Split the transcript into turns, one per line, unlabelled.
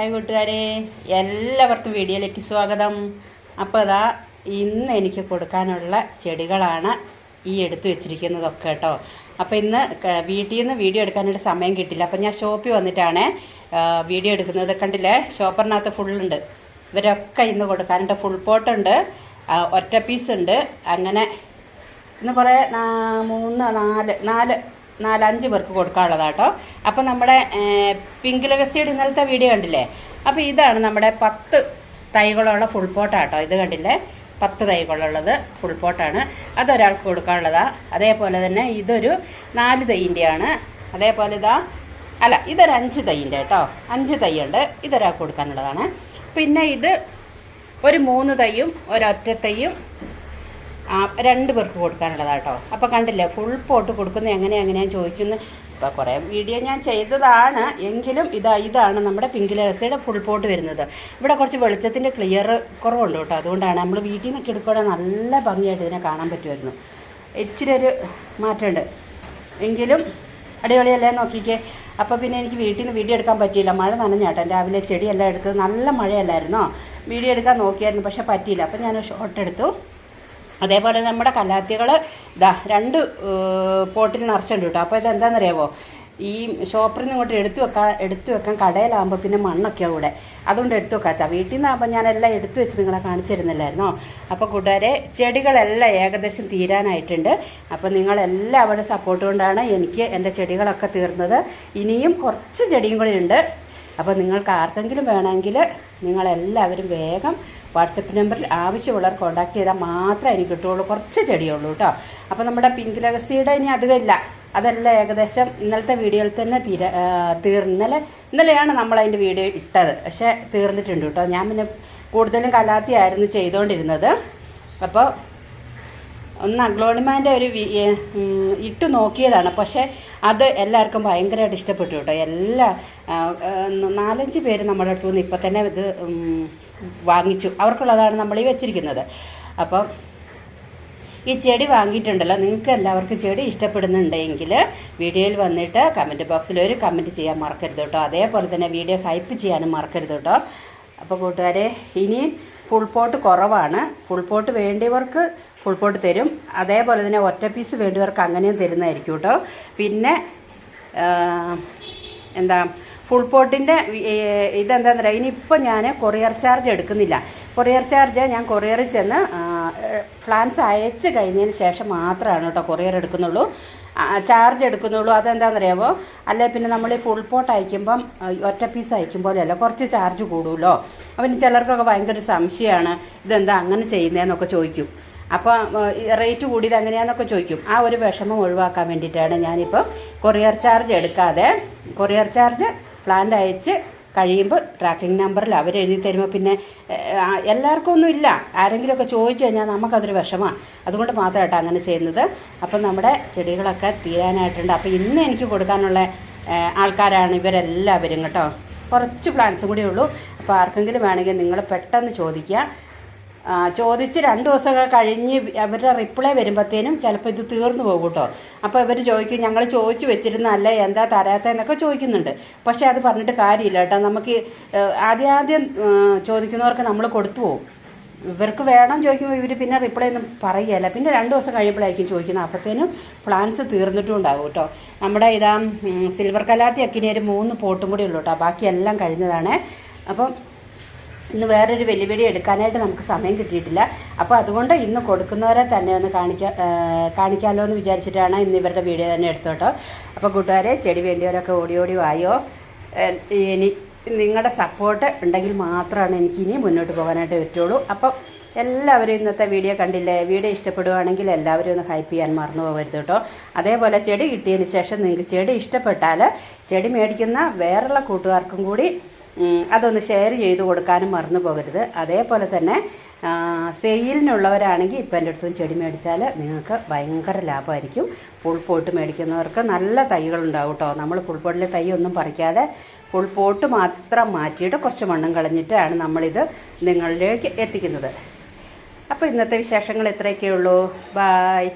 Hi കൂട്ടുകാരെ എല്ലാവർക്കും വീഡിയോയിലേക്ക് സ്വാഗതം. അപ്പോൾ അതാ ഇന്ന് എനിക്ക് കൊടുക്കാനുള്ള ചെടികളാണ് ഈ എടുത്തു വെച്ചിരിക്കുന്നതൊക്കെ കേട്ടോ. അപ്പോൾ ഇന്ന് വീട്ടിൽ നിന്ന് വീഡിയോ എടുക്കാനായിട്ട് സമയം കിട്ടില്ല അപ്പം ഞാൻ ഷോപ്പിൽ വന്നിട്ടാണ് വീഡിയോ എടുക്കുന്നത്. കണ്ടില്ലേ? ഷോപ്പറിനകത്ത് ഫുള്ളുണ്ട്. ഇവരൊക്കെ ഇന്ന് കൊടുക്കാനായിട്ട് ഫുൾ പോട്ടുണ്ട്. ഒറ്റ പീസ് ഉണ്ട്. അങ്ങനെ ഇന്ന് കുറേ മൂന്ന് നാല് നാല് നാലഞ്ച് പേർക്ക് കൊടുക്കാനുള്ളതാട്ടോ. അപ്പം നമ്മുടെ പിങ്ക് ലഗസിയുടെ ഇന്നലത്തെ വീഡിയോ കണ്ടില്ലേ? അപ്പം ഇതാണ് നമ്മുടെ പത്ത് തൈകളുള്ള ഫുൾ പോട്ടാട്ടോ. ഇത് കണ്ടില്ലേ? പത്ത് തൈകളുള്ളത് ഫുൾ പോട്ടാണ്. അതൊരാൾക്ക് കൊടുക്കാനുള്ളതാ. അതേപോലെ തന്നെ ഇതൊരു നാല് തൈന്റെയാണ് അതേപോലെ ഇതാ അല്ല ഇതൊരു അഞ്ച് തൈന്റെ കേട്ടോ. അഞ്ച് തൈയുണ്ട്. ഇതൊരാൾക്ക് കൊടുക്കാനുള്ളതാണ്. പിന്നെ ഇത് ഒരു മൂന്ന് തൈയും ഒരൊറ്റ തൈയും രണ്ട് പേർക്ക് കൊടുക്കാനുള്ളതാട്ടോ അപ്പോൾ കണ്ടില്ലേ ഫുൾ പോട്ട് കൊടുക്കുന്ന എങ്ങനെ എങ്ങനെയാന്ന് ചോദിക്കുന്നു. ഇപ്പോൾ കുറേ വീഡിയോ ഞാൻ ചെയ്തതാണ്. എങ്കിലും ഇതാ ഇതാണ് നമ്മുടെ പിങ്ക് ലേസയുടെ ഫുൾ പോട്ട് വരുന്നത്. ഇവിടെ കുറച്ച് വെളിച്ചത്തിന്റെ ക്ലിയർ കുറവുണ്ട് കേട്ടോ അതുകൊണ്ടാണ് നമ്മൾ വീട്ടിൽ നിന്നൊക്കെ എടുക്കുകയാണെങ്കിൽ നല്ല ഭംഗിയായിട്ട് ഇതിനെ കാണാൻ പറ്റുമായിരുന്നു. ഇച്ചിരി ഒരു മാറ്റമുണ്ട്. എങ്കിലും അടിപൊളിയല്ലേ നോക്കിക്കേ. അപ്പോൾ പിന്നെ എനിക്ക് വീട്ടിൽ നിന്ന് വീഡിയോ എടുക്കാൻ പറ്റിയില്ല. മഴ നനഞ്ഞാട്ടോ. രാവിലെ ചെടിയെല്ലാം എടുത്ത് നല്ല മഴയല്ലായിരുന്നോ? വീഡിയോ എടുക്കാൻ നോക്കിയായിരുന്നു പക്ഷെ പറ്റിയില്ല. അപ്പോൾ ഞാൻ ഷോട്ട് എടുത്തു. അതേപോലെ നമ്മുടെ കല്ലാത്തികൾ ഇതാ രണ്ട് പോട്ടിൽ നിറച്ചുണ്ട് കേട്ടോ. അപ്പോൾ ഇതെന്താണെന്നറിയാവോ ഈ ഷോപ്പിൽ നിന്ന് ഇങ്ങോട്ട് എടുത്തു വെക്കാൻ എടുത്തു വെക്കാൻ കടയിലാകുമ്പോൾ പിന്നെ മണ്ണൊക്കെ അവിടെ. അതുകൊണ്ട് എടുത്തു വെക്കാത്ത. വീട്ടിൽ നിന്നാകുമ്പോൾ ഞാനെല്ലാം എടുത്തു വെച്ച് നിങ്ങളെ കാണിച്ചു തരുന്നില്ലായിരുന്നോ അപ്പോൾ കൂട്ടുകാരെ ചെടികളെല്ലാം ഏകദേശം തീരാനായിട്ടുണ്ട്. അപ്പോൾ നിങ്ങളെല്ലാവരുടെ സപ്പോർട്ട് കൊണ്ടാണ് എനിക്ക് എന്റെ ചെടികളൊക്കെ തീർന്നത്. ഇനിയും കുറച്ച് ചെടിയും കൂടി ഉണ്ട്. അപ്പോൾ നിങ്ങൾക്ക് ആർക്കെങ്കിലും വേണമെങ്കിൽ നിങ്ങളെല്ലാവരും വേഗം വാട്സപ്പ് നമ്പറിൽ ആവശ്യമുള്ളവർ കോൺടാക്ട് ചെയ്താൽ മാത്രമേ എനിക്ക് കിട്ടുകയുള്ളൂ. കുറച്ച് ചെടിയുള്ളൂ കേട്ടോ. അപ്പോൾ നമ്മുടെ പിങ്ക് ലഗസിയുടെ ഇനി അധികമില്ല. അതല്ല ഏകദേശം ഇന്നലത്തെ വീഡിയോയിൽ തന്നെ തീര ഇന്നലെ ഇന്നലെയാണ് നമ്മൾ അതിന്റെ വീഡിയോ ഇട്ടത്. പക്ഷേ തീർന്നിട്ടുണ്ട് കേട്ടോ. ഞാൻ പിന്നെ കൂടുതലും കലാത്തിയായിരുന്നു ചെയ്തുകൊണ്ടിരുന്നത്. അപ്പോൾ ഒന്ന് അഗ്ലോണിമാന്റെ ഒരു ഇട്ട് നോക്കിയതാണ്. പക്ഷേ അത് എല്ലാവർക്കും ഭയങ്കരമായിട്ട് ഇഷ്ടപ്പെട്ടു കേട്ടോ. എല്ലാ നാലഞ്ച് പേര് നമ്മുടെ അടുത്ത് നിന്ന് ഇപ്പം തന്നെ ഇത് വാങ്ങിച്ചു. അവർക്കുള്ളതാണ് നമ്മൾ ഈ വെച്ചിരിക്കുന്നത്. അപ്പം ഈ ചെടി വാങ്ങിയിട്ടുണ്ടല്ലോ. നിങ്ങൾക്ക് എല്ലാവർക്കും ചെടി ഇഷ്ടപ്പെടുന്നുണ്ടെങ്കിൽ വീഡിയോയിൽ വന്നിട്ട് കമന്റ് ബോക്സിൽ ഒരു കമന്റ് ചെയ്യാൻ മറക്കരുത് കേട്ടോ. അതേപോലെ തന്നെ വീഡിയോ ഹൈപ്പ് ചെയ്യാനും മറക്കരുത് കേട്ടോ. അപ്പോൾ കൂട്ടുകാരെ ഇനിയും ഫുൾ പോട്ട് കുറവാണ്. ഫുൾ പോട്ട് വേണ്ടിയവർക്ക് ഫുൾ പോട്ട് തരും. അതേപോലെ തന്നെ ഒറ്റ പീസ് വേണ്ടിയവർക്ക് അങ്ങനെയും തരുന്നതായിരിക്കും കേട്ടോ. പിന്നെ എന്താ ഫുൾ പോട്ടിന്റെ ഇതെന്താണെന്ന് പറയുക ഇനിയിപ്പോൾ ഞാൻ കൊറിയർ ചാർജ് എടുക്കുന്നില്ല. കൊറിയർ ചാർജ് ഞാൻ കൊറിയറിൽ ചെന്ന് ഫ്ലാൻസ് അയച്ച് കഴിഞ്ഞതിന് ശേഷം മാത്രമാണ് കേട്ടോ കൊറിയർ എടുക്കുന്നുള്ളൂ. ചാർജ് എടുക്കുന്നുള്ളൂ. അതെന്താണെന്നറിയാമോ അല്ലെ പിന്നെ നമ്മൾ ഈ ഫുൾ പോട്ട് അയക്കുമ്പം ഒറ്റ പീസ് അയക്കും പോലെയല്ല കുറച്ച് ചാർജ് കൂടുമല്ലോ. അപ്പം ചിലർക്കൊക്കെ ഭയങ്കര സംശയമാണ് ഇതെന്താ അങ്ങനെ ചെയ്യുന്നതെന്നൊക്കെ ചോദിക്കും. അപ്പോൾ റേറ്റ് കൂടിയത് എങ്ങനെയാണെന്നൊക്കെ ചോദിക്കും. ആ ഒരു വിഷമം ഒഴിവാക്കാൻ വേണ്ടിയിട്ടാണ് ഞാനിപ്പോൾ കൊറിയർ ചാർജ് എടുക്കാതെ കൊറിയർ ചാർജ് പ്ലാന്റ് അയച്ച് കഴിയുമ്പോൾ ട്രാക്കിംഗ് നമ്പറിൽ അവർ എഴുതി തരുമ്പോൾ പിന്നെ എല്ലാവർക്കും ഒന്നും ഇല്ല. ആരെങ്കിലുമൊക്കെ ചോദിച്ചു കഴിഞ്ഞാൽ നമുക്കതൊരു വിഷമമാണ് അതുകൊണ്ട് മാത്രമായിട്ടാണ് അങ്ങനെ ചെയ്യുന്നത്. അപ്പം നമ്മുടെ ചെടികളൊക്കെ തീരാനായിട്ടുണ്ട്. അപ്പോൾ ഇന്ന് എനിക്ക് കൊടുക്കാനുള്ള ആൾക്കാരാണ് ഇവരെല്ലാവരും കേട്ടോ. കുറച്ച് പ്ലാന്റ്സും കൂടി ഉള്ളൂ. അപ്പോൾ ആർക്കെങ്കിലും വേണമെങ്കിൽ നിങ്ങൾ പെട്ടെന്ന് ചോദിക്കുക. ചോദിച്ച് രണ്ട് ദിവസമൊക്കെ കഴിഞ്ഞ് അവരുടെ റിപ്ലൈ വരുമ്പോഴത്തേനും ചിലപ്പോൾ ഇത് തീർന്നു പോകും കേട്ടോ. അപ്പോൾ ഇവർ ചോദിക്കും ഞങ്ങൾ ചോദിച്ചു വെച്ചിരുന്നല്ല എന്താ തരാത്തതെന്നൊക്കെ ചോദിക്കുന്നുണ്ട്. പക്ഷേ അത് പറഞ്ഞിട്ട് കാര്യമില്ല കേട്ടോ. നമുക്ക് ആദ്യാദ്യം ചോദിക്കുന്നവർക്ക് നമ്മൾ കൊടുത്തു പോകും ഇവർക്ക് വേണം ചോദിക്കുമ്പോൾ ഇവർ പിന്നെ റിപ്ലൈ ഒന്നും പറയുകയല്ല പിന്നെ രണ്ട് ദിവസം കഴിയുമ്പോഴായിരിക്കും ചോദിക്കുന്നത്. അപ്പോഴത്തേനും പ്ലാൻസ് തീർന്നിട്ടും ഉണ്ടാകും കേട്ടോ. നമ്മുടെ ഇതാ സിൽവർ കലാത്തിയൊക്കെ ഇനി ഒരു മൂന്ന് പോട്ടും കൂടി ഉള്ളൂ കേട്ടോ. ബാക്കിയെല്ലാം കഴിഞ്ഞതാണ്. അപ്പം ഇന്ന് വേറൊരു വെല്ലുവിളി എടുക്കാനായിട്ട് നമുക്ക് സമയം കിട്ടിയിട്ടില്ല. അപ്പോൾ അതുകൊണ്ട് ഇന്ന് കൊടുക്കുന്നവരെ തന്നെ ഒന്ന് കാണിക്കാ കാണിക്കാമല്ലോ എന്ന് വിചാരിച്ചിട്ടാണ് ഇന്ന് ഇവരുടെ വീഡിയോ തന്നെ എടുത്തോട്ടോ. അപ്പോൾ കൂട്ടുകാരെ ചെടി വേണ്ടിയവരൊക്കെ ഓടി ഓടി വായോ? ഇനി നിങ്ങളുടെ സപ്പോർട്ട് ഉണ്ടെങ്കിൽ മാത്രമാണ് എനിക്ക് ഇനി മുന്നോട്ട് പോകാനായിട്ട് പറ്റുള്ളൂ. അപ്പം എല്ലാവരും ഇന്നത്തെ വീഡിയോ കണ്ടില്ലേ? വീഡിയോ ഇഷ്ടപ്പെടുവാണെങ്കിൽ എല്ലാവരും ഒന്ന് ഹൈപ്പ് ചെയ്യാൻ മറന്നു പോകരുത് കേട്ടോ. അതേപോലെ ചെടി കിട്ടിയതിന് ശേഷം നിങ്ങൾക്ക് ചെടി ഇഷ്ടപ്പെട്ടാൽ ചെടി മേടിക്കുന്ന വേറുള്ള കൂട്ടുകാർക്കും കൂടി അതൊന്ന് ഷെയർ ചെയ്ത് കൊടുക്കാനും മറന്നു പോകരുത്. അതേപോലെ തന്നെ സെയിലിനുള്ളവരാണെങ്കിൽ ഇപ്പം എന്റെ അടുത്തും ചെടി മേടിച്ചാൽ നിങ്ങൾക്ക് ഭയങ്കര ലാഭമായിരിക്കും. ഫുൾ പോട്ട് മേടിക്കുന്നവർക്ക് നല്ല തൈകൾ ഉണ്ടാവും കേട്ടോ നമ്മൾ ഫുൾ പോട്ടിലെ തൈ ഒന്നും പറിക്കാതെ ഫുൾ പോട്ട് മാത്രം മാറ്റിയിട്ട് കുറച്ച് മണ്ണും കളഞ്ഞിട്ടാണ് നമ്മളിത് നിങ്ങളിലേക്ക് എത്തിക്കുന്നത്. അപ്പോൾ ഇന്നത്തെ വിശേഷങ്ങൾ ഇത്രയൊക്കെ ഉള്ളൂ ബായ്